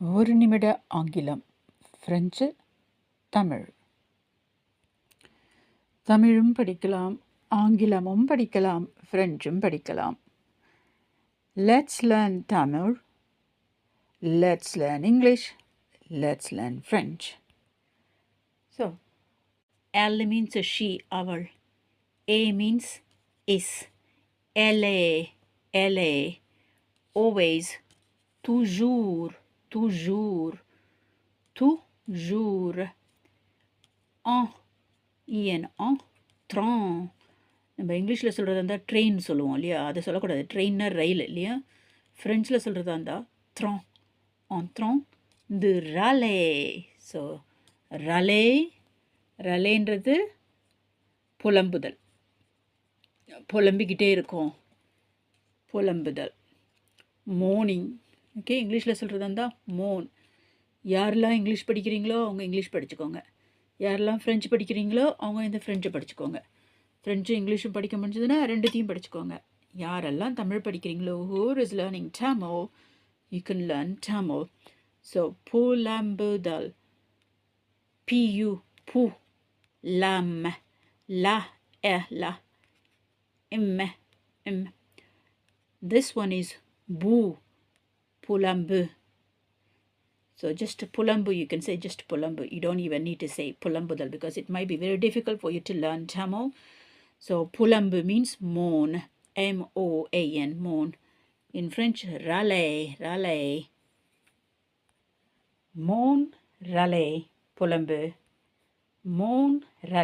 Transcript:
ஒரு நிமிட ஆங்கிலம் ஃப்ரெஞ்சு தமிழ் தமிழும் படிக்கலாம் ஆங்கிலமும் படிக்கலாம் ஃப்ரெஞ்சும் படிக்கலாம் let's learn Tamil let's learn English let's learn French so L means she, அவள் A means is LA, LA always toujours toujours toujours en. En. En. Train. நம்ம இங்கிலீஷில் சொல்கிறதா இருந்தால் ட்ரெயின் சொல்லுவோம் இல்லையா? அதை சொல்லக்கூடாது. ட்ரெயின்னா ரயில் இல்லையா? ஃப்ரெஞ்சில் சொல்கிறதா இருந்தால் த்ரான் ஆன் த்ரான் இது ரலே ஸோ ரலே ரலேன்றது புலம்புதல். புலம்பிக்கிட்டே இருக்கும். புலம்புதல். மோர்னிங் ஓகே இங்கிலீஷில் சொல்கிறதா இருந்தால் மோன். யாரெல்லாம் இங்கிலீஷ் படிக்கிறீங்களோ அவங்க இங்கிலீஷ் படிச்சுக்கோங்க. யாரெல்லாம் ஃப்ரெஞ்சு படிக்கிறீங்களோ அவங்க இந்த ஃப்ரெஞ்சு படிச்சுக்கோங்க. ஃப்ரெஞ்சும் இங்கிலீஷும் படிக்க முடிஞ்சதுன்னா ரெண்டுத்தையும் படிச்சுக்கோங்க. யாரெல்லாம் தமிழ் படிக்கிறீங்களோ who're is learning Tamil you can learn Tamil so பூ லேம்பு தல் பியூ பூ லாம் லா எ லா இம் இம் திஸ் ஒன் இஸ் பூ pulambu so just pulambu you can say just pulambu you don't even need to say pulambudal because it might be very difficult for you to learn tamil. So pulambu means moan. M o a n moan. In french rale rale moan rale pulambu moan rale